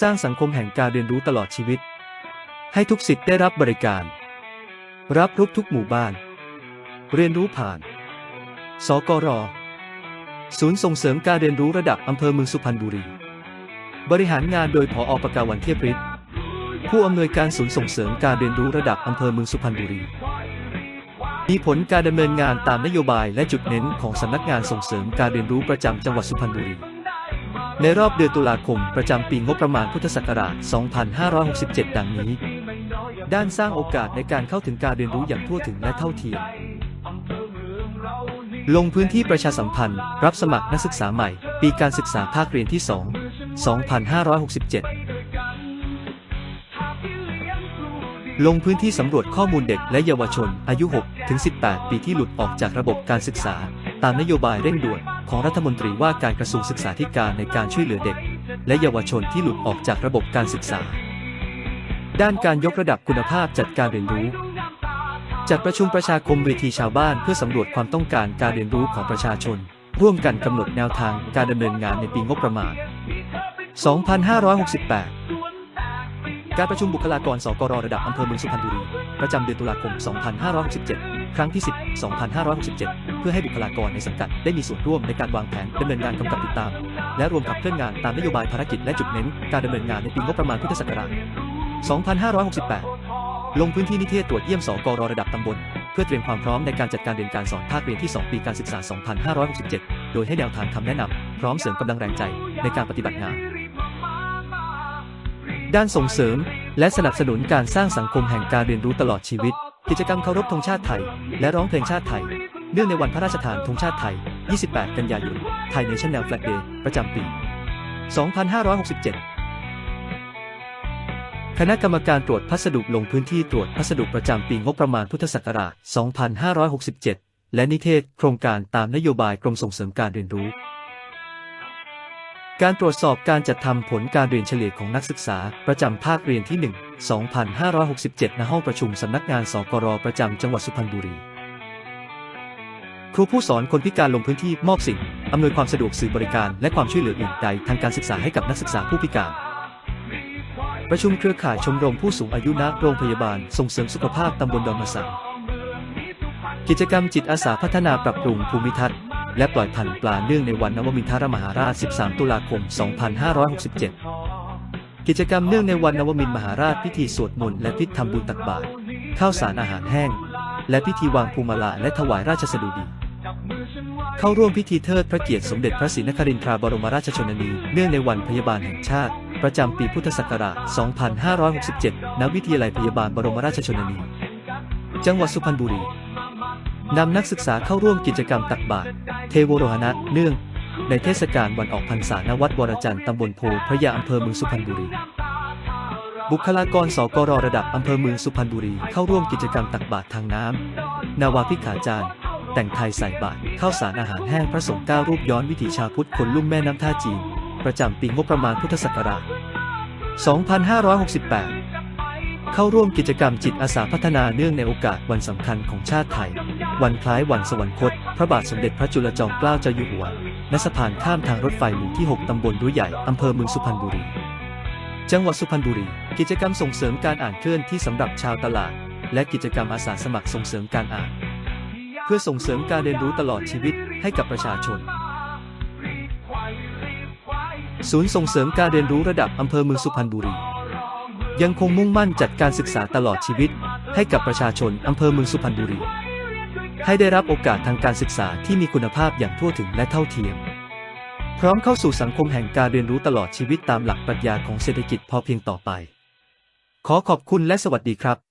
สร้างสังคมแห่งการเรียนรู้ตลอดชีวิต ให้ทุกสิทธิ์ได้รับบริการ รับรู้ทุกหมู่บ้าน เรียนรู้ผ่าน สกร ศูนย์ส่งเสริมการเรียนรู้ระดับอำเภอเมืองสุพรรณบุรี บริหารงานโดยผออปกาวันเทียบฤทธิ์ผู้อำนวยการศูนย์ส่งเสริมการเรียนรู้ระดับอำเภอเมืองสุพรรณบุรี มีผลการดำเนินงานตามนโยบายและจุดเน้นของสำนักงานส่งเสริมการเรียนรู้ประจำจังหวัดสุพรรณบุรี ในรอบเดือนตุลาคม ประจำปีงบประมาณพุทธศักราช 2567 ดังนี้ ด้านสร้างโอกาสในการเข้าถึงการเรียนรู้อย่างทั่วถึงและเท่าเทียม ลงพื้นที่ประชาสัมพันธ์ รับสมัครนักศึกษาใหม่ ปีการศึกษาภาคเรียนที่ 2 2567 ลงพื้นที่สำรวจข้อมูลเด็กและเยาวชนอายุ 6 ถึง 18 ปีที่หลุดออกจากระบบการศึกษา ตามนโยบายเร่งด่วน ของรัฐมนตรีว่าการกระทรวงศึกษาธิการในการช่วยเหลือเด็ก และเยาวชนที่หลุดออกจากระบบการศึกษา ด้านการยกระดับคุณภาพจัดการเรียนรู้ จัดประชุมประชาคมเวทีชาวบ้านเพื่อสำรวจความต้องการการเรียนรู้ของประชาชน ร่วมกันกำหนดแนวทางการดำเนินงานในปีงบประมาณ 2568การประชุมบุคลากรสกรระดับอำเภอเมืองสุพรรณบุรี ประจำเดือนตุลาคม 2567 ครั้งที่ 10 2567 เพื่อให้บุคลากรในสังกัดได้มีส่วนร่วมในการวางแผนดำเนินงานกำกับติดตาม และรวมขับเคลื่อนงานตามนโยบายภารกิจและจุดเน้น การดำเนินงานในปีงบประมาณพุทธศักราช 2568 ลงพื้นที่นิเทศตรวจเยี่ยมสกรระดับตำบล เพื่อเตรียมความพร้อมในการจัดการเรียนการสอนภาคเรียนที่ 2 ปีการศึกษา 2567 โดยให้แนวทางคำแนะนำพร้อมเสริมกำลังแรงใจในการปฏิบัติงาน ด้านส่งเสริม และสนับสนุนการสร้างสังคมแห่งการเรียนรู้ตลอดชีวิต กิจกรรมเคารพธงชาติไทย และร้องเพลงชาติไทย เนื่องในวันพระราชทานธงชาติไทย 28 กันยายน ไทยเนชั่นแนลแฟลกเดย์ประจำปี 2567คณะกรรมการตรวจพัสดุลงพื้นที่ตรวจพัสดุประจำปีงบประมาณพุทธศักราช 2567 และนิเทศ โครงการตามนโยบายกรมส่งเสริมการเรียนรู้ การตรวจสอบการจัดทำผลการเรียนเฉลี่ยของนักศึกษา ประจำภาคเรียนที่ 1 2567 ณ ห้องประชุมสำนักงานสกรประจำจังหวัดสุพรรณบุรี ครูผู้สอนคนพิการลงพื้นที่มอบสิ่ง อำนวยความสะดวกสื่อบริการและความช่วยเหลืออื่นใดทางการศึกษาให้กับนักศึกษาผู้พิการ ประชุมเครือข่ายชมรมผู้สูงอายุณโรงพยาบาลส่งเสริมสุขภาพตำบลดอนมะสังกิจกรรมจิตอาสาพัฒนาปรับปรุงภูมิทัศน์ และปล่อยพันธุ์ปลาเนื่องในวันนวมินทรมหาราช 13 ตุลาคม 2567 กิจกรรมเนื่องในวันนวมินมหาราชพิธีสวดมนต์และพิธีทำบุญตักบาตรข้าวสารอาหารแห้ง และพิธีวางภูมิลาและถวายราชสดุดี เข้าร่วมพิธีเทิดพระเกียรติสมเด็จพระศรีนครินทราบรมราชชนนี เนื่องในวันพยาบาลแห่งชาติ ประจำปีพุทธศักราช 2567 ณ วิทยาลัยพยาบาลบรมราชชนนี จังหวัดสุพรรณบุรี นำนักศึกษาเข้าร่วมกิจกรรมตักบาตรเทวโรหณะเนื่อง ในเทศกาลวันออกพรรษาณวัดวรจันทร์ตำบลโพพระยาอำเภอเมืองสุพรรณบุรี บุคลากรสกรระดับอำเภอเมืองสุพรรณบุรีเข้าร่วมกิจกรรมตักบาตรทางน้ำนาวาพิขาจารย์ แต่งไทยใส่บาตรข้าวสารอาหารแห้งพระสงฆ์ก้ารูปย้อนวิถีชาวพุทธคนลุ่มแม่น้ำท่าจีน ประจำปีงบประมาณพุทธศักราช 2568 เข้าร่วมกิจกรรมจิตอาสาพัฒนาเนื่องในโอกาสวันสำคัญของชาติไทย วันคล้ายวันสวรรคต พระบาทสมเด็จพระจุลจอมเกล้าเจ้าอยู่หัว ณ สะพานข้ามทางรถไฟหมู่ที่ 6 ตำบลรุ่ยใหญ่ อำเภอเมืองสุพรรณบุรี จังหวัดสุพรรณบุรี กิจกรรมส่งเสริมการอ่านเคลื่อนที่สำหรับชาวตลาด และกิจกรรมอาสาสมัครส่งเสริมการอ่าน เพื่อส่งเสริมการเรียนรู้ตลอดชีวิตให้กับประชาชน ศูนย์ส่งเสริมการเรียนรู้ระดับอำเภอเมืองสุพรรณบุรี ยังคงมุ่งมั่นจัดการศึกษาตลอดชีวิต ให้กับประชาชนอำเภอเมืองสุพรรณบุรี ให้ได้รับโอกาสทางการศึกษาที่มีคุณภาพอย่างทั่วถึงและเท่าเทียม พร้อมเข้าสู่สังคมแห่งการเรียนรู้ตลอดชีวิตตามหลักปรัชญาของเศรษฐกิจพอเพียงต่อไป ขอขอบคุณและสวัสดีครับ